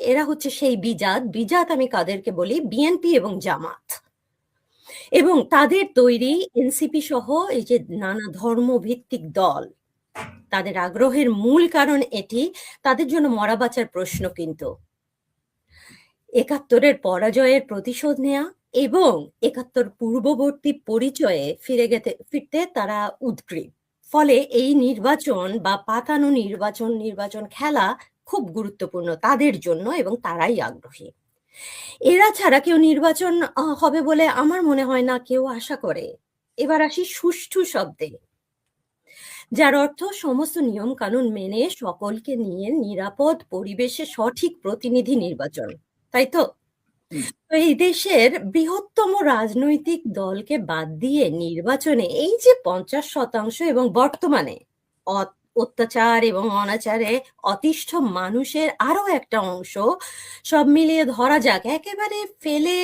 এরা হচ্ছে সেই বিজাত। বিজাত আমি কাদেরকে বলি? বিএনপি এবং জামাত। এবং তাদের তৈরি এনসিপি সহ এই যে নানা ধর্মভিত্তিক দল, তাদের আগ্রহের মূল কারণ এটি, তাদের জন্য মরা বাঁচার প্রশ্ন কিন্তু। একাত্তরের পরাজয়ের প্রতিশোধ নেয়া এবং একাত্তর পূর্ববর্তী পরিচয়ে ফিরে গেতে, ফিরতে তারা উদ্গ্রীব। ফলে এই নির্বাচন বা পাতানো নির্বাচন নির্বাচন খেলা খুব গুরুত্বপূর্ণ তাদের জন্য এবং তারাই আগ্রহী। এরা ছাড়া কেউ নির্বাচন হবে বলে আমার মনে হয় না কেউ আশা করে। এবার আসি সুষ্ঠু শব্দে। যার অর্থ সমস্ত নিয়ম কানুন মেনে সকলকে নিয়ে নিরাপদ পরিবেশে সঠিক প্রতিনিধি নির্বাচন। তাই তো? এই দেশের বৃহত্তম রাজনৈতিক দলকে বাদ দিয়ে নির্বাচনে এই যে পঞ্চাশ শতাংশ এবং বর্তমানে অত্যাচার এবং অনাচারে অতিষ্ঠ মানুষের আরও একটা অংশ সব মিলিয়ে ধরা যাক, একেবারে ফেলে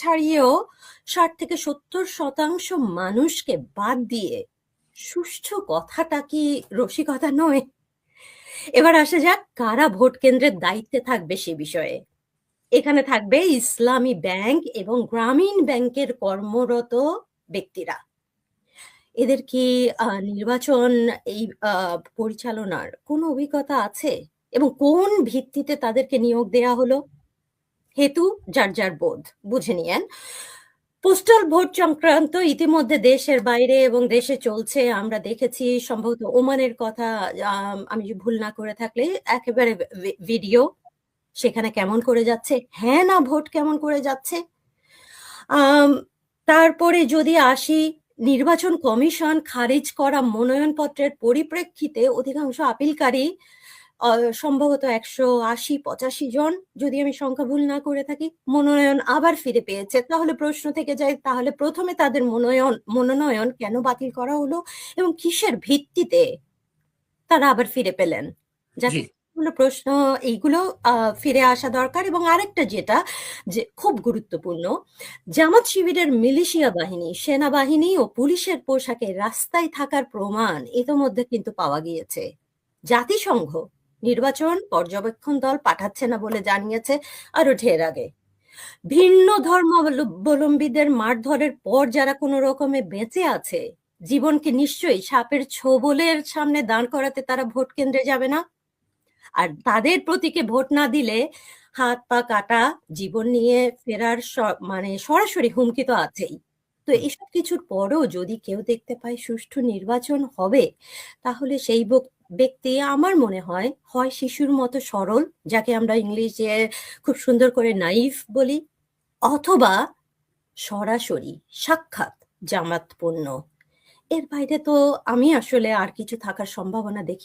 ছাড়িয়েও ষাট থেকে সত্তর শতাংশ মানুষকে বাদ দিয়ে সুষ্ঠু কথাটা কি রসিকতা নয়? এবার আসা যাক কারা ভোট কেন্দ্রের দায়িত্বে থাকবে সে বিষয়ে। এখানে থাকবে ইসলামী ব্যাংক এবং গ্রামীণ ব্যাংকের কর্মরত ব্যক্তিরা। এদের কি নির্বাচন এই পরিচালনার কোনো অভিজ্ঞতা আছে? এবং কোন ভিত্তিতে তাদেরকে নিয়োগ দেয়া হলো? হেতু, যার যার বোধ, বুঝে নিয়েন। পোস্টাল ভোট সংক্রান্ত ইতিমধ্যে দেশের বাইরে এবং দেশে চলছে। আমরা দেখেছি সম্ভবত ওমানের কথা আমি ভুল না করে থাকলে একেবারে ভিডিও। সেখানে কেমন করে যাচ্ছে? হ্যাঁ না, ভোট কেমন করে যাচ্ছে? তারপরে যদি আসি, নির্বাচন কমিশন খারিজ করা মনোনয়নপত্রের পরিপ্রেক্ষিতে অধিকাংশ আপিলকারী সম্ভবত একশো আশি, পঁচাশি জন, যদি আমি সংখ্যা ভুল না করে থাকি, মনোনয়ন আবার ফিরে পেয়েছে। তাহলে প্রশ্ন থেকে যায়, তাহলে প্রথমে তাদের মনোনয়ন মনোনয়ন কেন বাতিল করা হলো এবং কিসের ভিত্তিতে তারা আবার ফিরে পেলেন? গুলো প্রশ্ন এইগুলো ফিরে আসা দরকার। এবং আরেকটা যেটা, যে খুব গুরুত্বপূর্ণ, জামাত শিবিরের মিলিশিয়া বাহিনী, সেনাবাহিনী ও পুলিশের পোশাকে রাস্তায় থাকার প্রমাণ ইতোমধ্যে কিন্তু পাওয়া গিয়েছে। জাতিসংঘ নির্বাচন পর্যবেক্ষণ দল পাঠাচ্ছে না বলে জানিয়েছে আরও ঢের আগে। ভিন্ন ধর্মাবলম্বীদের মারধরের পর যারা কোনো রকমে বেঁচে আছে, জীবনকে নিশ্চয়ই সাপের ছোবলের সামনে দাঁড় করাতে তারা ভোট কেন্দ্রে যাবে না? আর তাদের প্রতীকে ভোট না দিলে হাত পা কাটা জীবন নিয়ে ফেরার মানে সরাসরি হুমকি তো আছেই। তো এসব কিছুর পরেও যদি কেউ দেখতে পায় সুষ্ঠু নির্বাচন হবে তাহলে সেই ব্যক্তি আমার মনে হয় হয় শিশুর মতো সরল যাকে আমরা ইংলিশে খুব সুন্দর করে নাইফ বলি অথবা সরাসরি সাক্ষাৎ জামাতপূর্ণ। এর বাইরে তো আমি আসলে আর কিছু থাকার সম্ভাবনা দেখি